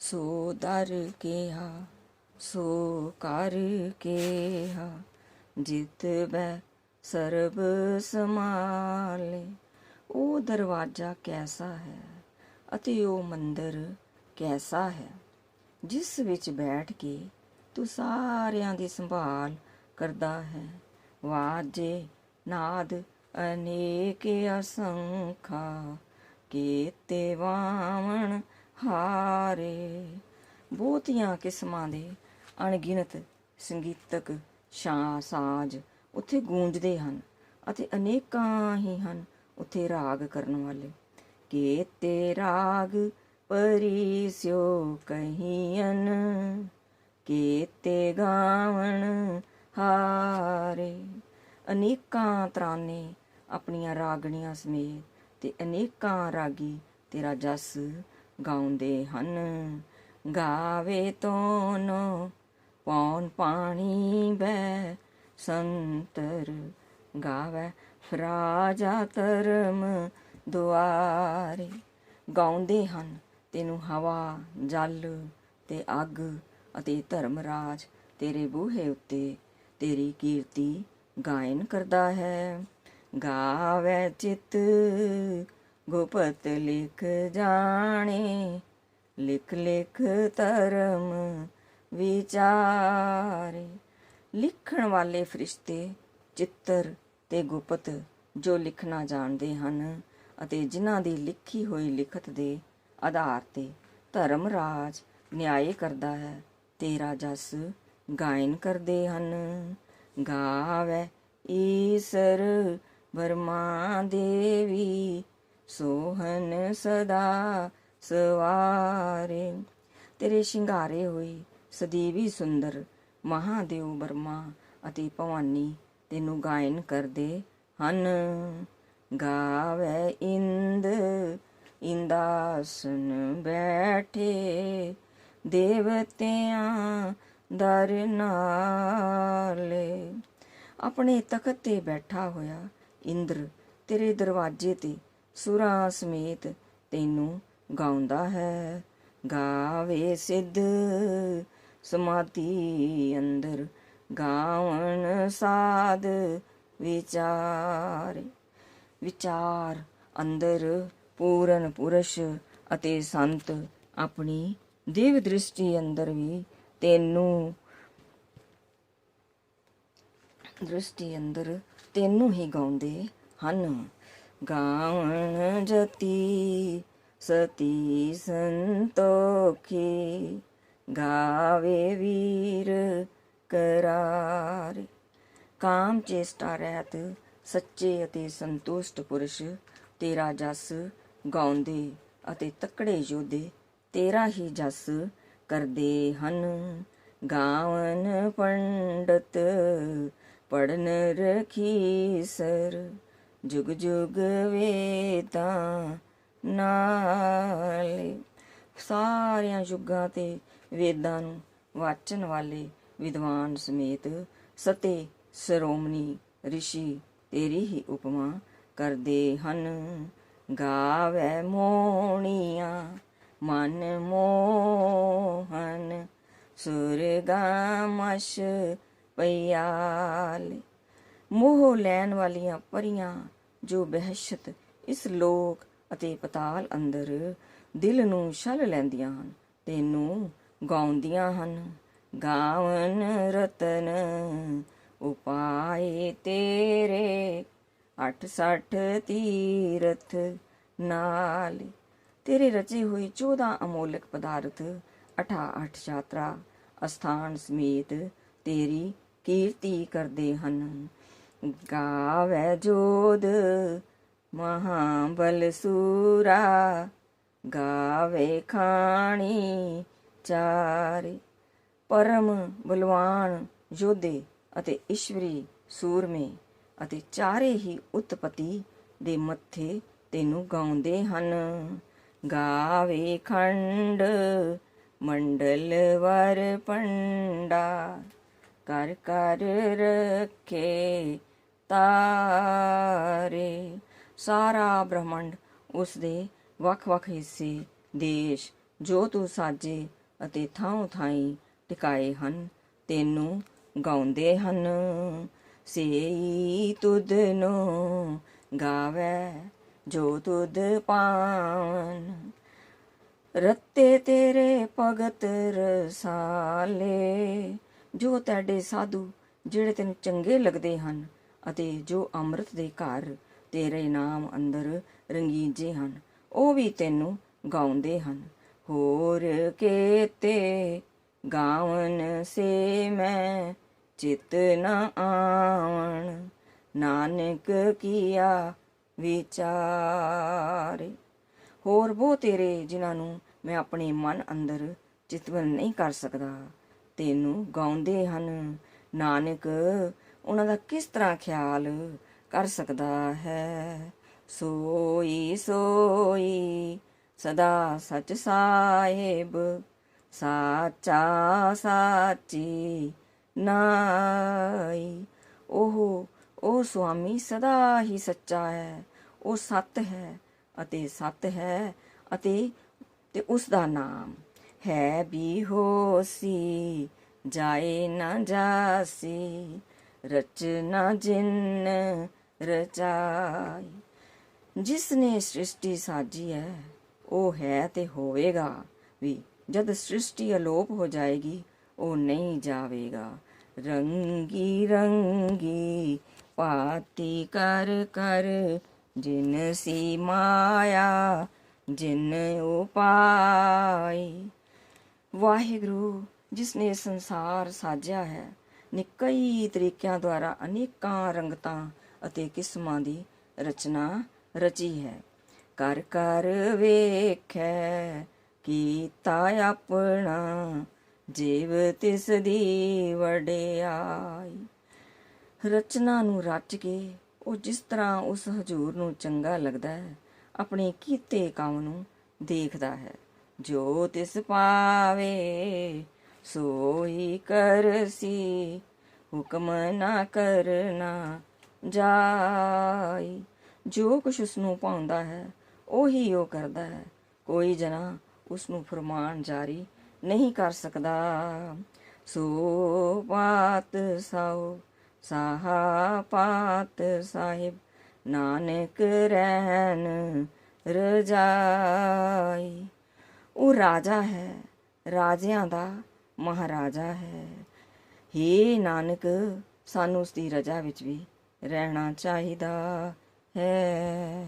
ਸੋ ਦਰ ਕਿਹਾ, ਸੋ ਕਰ ਕਿਹਾ, ਜਿਤ ਬੈ ਸਰਬ ਸਮਾਲੇ ਉਹ ਦਰਵਾਜ਼ਾ ਕੈਸਾ ਹੈ ਅਤੇ ਉਹ ਮੰਦਰ ਕੈਸਾ ਹੈ? ਜਿਸ ਵਿੱਚ ਬੈਠ ਕੇ ਤੂੰ ਸਾਰਿਆਂ ਦੀ ਸੰਭਾਲ ਕਰਦਾ ਹੈ। ਵਾਜੇ ਨਾਦ ਅਨੇਕ ਅਸੰਖਾ, ਕੀਤੇ ਵਾਵਣ ਹਾਰੇ ਬਹੁਤੀਆਂ ਕਿਸਮਾਂ ਦੇ ਅਣਗਿਣਤ ਸੰਗੀਤਕ ਸ਼ਾ ਸਾਜ਼ ਉੱਥੇ ਗੂੰਜਦੇ ਹਨ ਅਤੇ ਅਨੇਕਾਂ ਹੀ ਹਨ ਉੱਥੇ ਰਾਗ ਕਰਨ ਵਾਲੇ। ਕੀਤੇ ਰਾਗ ਪਰਿਸਿਓ ਕਹੀਨ ਕੀਤੇ ਗਾਵਣ ਹਾਰੇ। ਅਨੇਕਾਂ ਤਰਾਨੇ ਆਪਣੀਆਂ ਰਾਗਣੀਆਂ ਸਮੇਤ ਤੇ ਅਨੇਕਾਂ ਰਾਗੀ ਤੇਰਾ ਜਸ ਗਾਉਂਦੇ ਹਨ। ਗਾਵੇ ਤੋਨੋ ਪੌਣ ਪਾਣੀ ਬੈ ਸੰਤਰ ਗਾਵੇ। ਫਰਾਜਾ ਧਰਮ ਦੁਆਰੇ ਗਾਉਂਦੇ ਹਨ। ਤੈਨੂੰ ਹਵਾ, ਜਲ ਤੇ ਅੱਗ ਅਤੇ ਧਰਮ ਰਾਜ ਤੇਰੇ ਬੂਹੇ ਉੱਤੇ ਤੇਰੀ ਕੀਰਤੀ ਗਾਇਨ ਕਰਦਾ ਹੈ। ਗਾਵੇ ਚਿਤ ਗੁਪਤ ਲਿਖ ਜਾਣੇ, ਲਿਖ ਲਿਖ ਧਰਮ ਵਿਚਾਰੇ। ਲਿਖਣ ਵਾਲੇ ਫਰਿਸ਼ਤੇ ਚਿੱਤਰ ਤੇ ਗੁਪਤ ਜੋ ਲਿਖਣਾ ਜਾਣਦੇ ਹਨ ਅਤੇ ਜਿਨ੍ਹਾਂ ਦੀ ਲਿਖੀ ਹੋਈ ਲਿਖਤ ਦੇ ਆਧਾਰ ਤੇ ਧਰਮ ਰਾਜ ਨਿਆਏ ਕਰਦਾ ਹੈ ਤੇਰਾ ਜਸ ਗਾਇਨ ਕਰਦੇ ਹਨ। ਗਾਵੇ ਈਸਰ ਵਰਮਾ ਦੇਵੀ ਸੋਹਨ ਸਦਾ ਸਵਾਰੇ। ਤੇਰੇ ਸ਼ਿੰਗਾਰੇ ਹੋਏ ਸਦੀਵੀ ਸੁੰਦਰ, ਮਹਾਦੇਵ ਬਰਮਾ ਅਤੇ ਭਵਾਨੀ ਤੈਨੂੰ ਗਾਇਨ ਕਰਦੇ ਹਨ। ਗਾਵੇ ਇੰਦ, ਇੰਦਾਸਨ ਬੈਠੇ, ਦੇਵਤਿਆਂ ਦਰ ਨਾਲੇ। ਆਪਣੇ ਤਖਤ ਤੇ ਬੈਠਾ ਹੋਇਆ ਇੰਦਰ ਤੇਰੇ ਦਰਵਾਜ਼ੇ ਤੇ ਸੁਰਾਂ ਸਮੇਤ ਤੈਨੂੰ ਗਾਉਂਦਾ ਹੈ। ਗਾਵੇ ਸਿੱਧ ਸਮਾਤੀ ਅੰਦਰ, ਗਾਵਣ ਸਾਧ ਵਿਚਾਰ। ਵਿਚਾਰ ਅੰਦਰ ਪੂਰਨ ਪੁਰਸ਼ ਅਤੇ ਸੰਤ ਆਪਣੀ ਦੇਵ ਦ੍ਰਿਸ਼ਟੀ ਅੰਦਰ ਵੀ ਤੈਨੂੰ ਦ੍ਰਿਸ਼ਟੀ ਅੰਦਰ ਤੈਨੂੰ ਹੀ ਗਾਉਂਦੇ ਹਨ। ਗਾਵਣ ਜਤੀ, ਸਤੀ ਸੰਤੋਖੀ, ਗਾਵੇ ਵੀਰ ਕਰਾਰ। ਕਾਮ ਚੇਸ਼ਟਾ ਰਹਿਤ, ਸੱਚੇ ਅਤੇ ਸੰਤੁਸ਼ਟ ਪੁਰਸ਼, ਤੇਰਾ ਜਸ ਗਾਉਂਦੇ ਅਤੇ ਤਕੜੇ ਯੋਧੇ, ਤੇਰਾ ਹੀ ਜਸ ਕਰਦੇ ਹਨ। ਗਾਵਨ ਪੰਡਤ ਪੜਨ ਰਖੀ ਸਰ। ਜੁਗ ਜੁਗ ਵੇਦਾਂ ਨਾਲੇ। ਸਾਰਿਆਂ ਯੁੱਗਾਂ ਤੇ ਵੇਦਾਂ ਨੂੰ ਵਾਚਣ ਵਾਲੇ ਵਿਦਵਾਨ ਸਮੇਤ ਸਤੇ ਸ਼੍ਰੋਮਣੀ ਰਿਸ਼ੀ ਤੇਰੀ ਹੀ ਉਪਮਾ ਕਰਦੇ ਹਨ। ਗਾਵੇ ਮੋਣੀਆਂ, ਮਨ ਮੋਹਨ ਸੁਰਗਾਮਸ਼ ਪਿਆਲੇ। ਮੋਹ ਲੈਣ ਵਾਲੀਆਂ ਪਰੀਆਂ ਜੋ ਬਹਿਸ਼ਤ ਇਸ ਲੋਕ ਅਤੇ ਪਤਾਲ ਅੰਦਰ ਦਿਲ ਨੂੰ ਛਲ ਲੈਂਦੀਆਂ ਹਨ, ਤੈਨੂੰ ਗਾਉਂਦੀਆਂ ਹਨ। ਗਾਵਨ ਰਤਨ, ਉਪਾਏ ਤੇਰੇ 68 ਤੀਰਥ ਨਾਲ। ਤੇਰੇ ਰਚੇ ਹੋਏ 14 ਅਮੋਲਕ ਪਦਾਰਥ 88 ਯਾਤਰਾ ਅਸਥਾਨ ਸਮੇਤ ਤੇਰੀ ਕੀਰਤੀ ਕਰਦੇ ਹਨ। ਗਾਵੇ ਜੋਦ ਮਹਾਬਲ ਸੂਰਾ, ਗਾਵੇ ਖਾਣੀ ਚਾਰੇ। ਪਰਮ ਬਲਵਾਨ ਯੋਧੇ ਅਤੇ ਈਸ਼ਵਰੀ ਸੂਰਮੇ ਅਤੇ ਚਾਰੇ ਹੀ ਉਤਪਤੀ ਦੇ ਮੱਥੇ ਤੈਨੂੰ ਗਾਉਂਦੇ ਹਨ। ਗਾਵੇ ਖੰਡ, ਮੰਡਲ ਵਰ ਪੰਡਾ ਕਰ ਕਰ ਰੱਖੇ ਤਾਰੇ ਸਾਰਾ ਬ੍ਰਹਮੰਡ ਉਸ ਦੇ ਵੱਖ-ਵੱਖ ਹਿੱਸੇ ਦੇਸ਼, ਜੋ ਤੂੰ ਸਾਜੇ ਅਤੇ ਥਾਂ ਥਾਈ ਟਿਕਾਏ ਹਨ, ਤੈਨੂੰ ਗਾਉਂਦੇ ਹਨ। ਸੇਈ ਤੁਧ ਨੂੰ ਗਾਵੇ ਜੋ ਤੁਧ ਪਾਵਨ। ਰੱਤੇ ਤੇਰੇ ਭਗਤ ਰਸਾਲੇ, ਜੋ ਤੁਹਾਡੇ ਸਾਧੂ ਜਿਹੜੇ ਤੈਨੂੰ ਚੰਗੇ ਲੱਗਦੇ ਹਨ ਅਤੇ ਜੋ ਅੰਮ੍ਰਿਤ ਦੇ ਘਰ ਤੇਰੇ ਨਾਮ ਅੰਦਰ ਰੰਗੀਜੇ ਹਨ, ਉਹ ਵੀ ਤੈਨੂੰ ਗਾਉਂਦੇ ਹਨ। ਹੋਰ ਕੇਤੇ ਗਾਵਨ ਸੇ ਮੈਂ ਚਿਤ ਨ ਆਵਣ, ਨਾਨਕ ਕੀਆ ਵਿਚਾਰੇ। ਹੋਰ ਉਹ ਤੇਰੇ ਜਿਨ੍ਹਾਂ ਨੂੰ ਮੈਂ ਆਪਣੇ ਮਨ ਅੰਦਰ ਚਿਤਵਨ ਨਹੀਂ ਕਰ ਸਕਦਾ, ਤੈਨੂੰ ਗਾਉਂਦੇ ਹਨ। ਨਾਨਕ ਉਹਨਾਂ ਦਾ ਕਿਸ ਤਰ੍ਹਾਂ ਖਿਆਲ ਕਰ ਸਕਦਾ ਹੈ? ਸੋਈ ਸੋਈ, ਸਦਾ ਸਚ ਸਾਹਿਬ, ਸਾਚਾ ਸਾਚੀ ਨਾਈ। ਉਹ ਉਹ ਸੁਆਮੀ ਸਦਾ ਹੀ ਸੱਚਾ ਹੈ, ਉਹ ਸਤ ਹੈ ਅਤੇ ਸਤ ਹੈ ਅਤੇ, ਤੇ ਉਸ ਦਾ ਨਾਮ ਹੈ ਵੀ ਹੋਸੀ, ਜਾਏ ਨਾ ਜਾਸੀ। ਰਚਨਾ ਜਿਨ ਰਚਾਈ। ਜਿਸ ਨੇ ਸ੍ਰਿਸ਼ਟੀ ਸਾਜੀ ਹੈ ਉਹ ਹੈ ਤੇ ਹੋਵੇਗਾ ਵੀ। ਜਦ ਸ੍ਰਿਸ਼ਟੀ ਅਲੋਪ ਹੋ ਜਾਏਗੀ, ਉਹ ਨਹੀਂ ਜਾਵੇਗਾ। ਰੰਗੀ ਰੰਗੀ ਪਾਤੀ ਕਰ ਕਰ, ਜਿਨ ਸੀ ਮਾਇਆ, ਜਿਨ ਉਪਾਈ। ਵਾਹਿਗੁਰੂ, ਜਿਸ ਨੇ ਸੰਸਾਰ ਸਾਜਿਆ ਹੈ ਨੇ ਕਈ ਤਰੀਕਿਆਂ ਦੁਆਰਾ ਅਨੇਕਾਂ ਰੰਗਤਾਂ ਅਤੇ ਕਿਸਮਾਂ ਦੀ ਰਚਨਾ ਰਚੀ ਹੈ। ਕਰ ਕਰ ਵੇਖੈ ਕੀਤਾ ਆਪਣਾ, ਜੀਵ ਤਿਸ ਦੀ ਵਡਿਆਈ। ਰਚਨਾ ਨੂੰ ਰਚ ਕੇ ਉਹ ਜਿਸ ਤਰ੍ਹਾਂ ਉਸ ਹਜੂਰ ਨੂੰ ਚੰਗਾ ਲੱਗਦਾ ਹੈ, ਆਪਣੇ ਕੀਤੇ ਕੰਮ ਨੂੰ ਦੇਖਦਾ ਹੈ। ਜੋ ਤਿਸ ਪਾਵੇ ਸੋਈ ਕਰਸੀ, ਹੁਕਮ ਨਾ ਕਰਨਾ ਜਾਈ। ਜੋ ਕੁਛ ਉਸ ਨੂੰ ਪਾਉਂਦਾ ਹੈ, ਉਹੀ ਉਹ ਕਰਦਾ ਹੈ। ਕੋਈ ਜਨਾ ਉਸ ਨੂੰ ਫਰਮਾਨ ਜਾਰੀ ਨਹੀਂ ਕਰ ਸਕਦਾ। ਸੋ ਪਾਤ ਸਾਉ ਸਾਹਾ ਪਾਤ ਸਾਹਿਬ, ਨਾਨਕ ਰਹਿਣ ਰਜਾਈ। ਉਹ ਰਾਜਾ ਹੈ, ਰਾਜਿਆਂ ਦਾ ਮਹਾਰਾਜਾ ਹੈ। ਹੇ ਨਾਨਕ ਸਾਨੂੰ ਉਸ ਦੀ ਰਜਾ ਵਿੱਚ ਵੀ ਰਹਿਣਾ ਚਾਹੀਦਾ ਹੈ।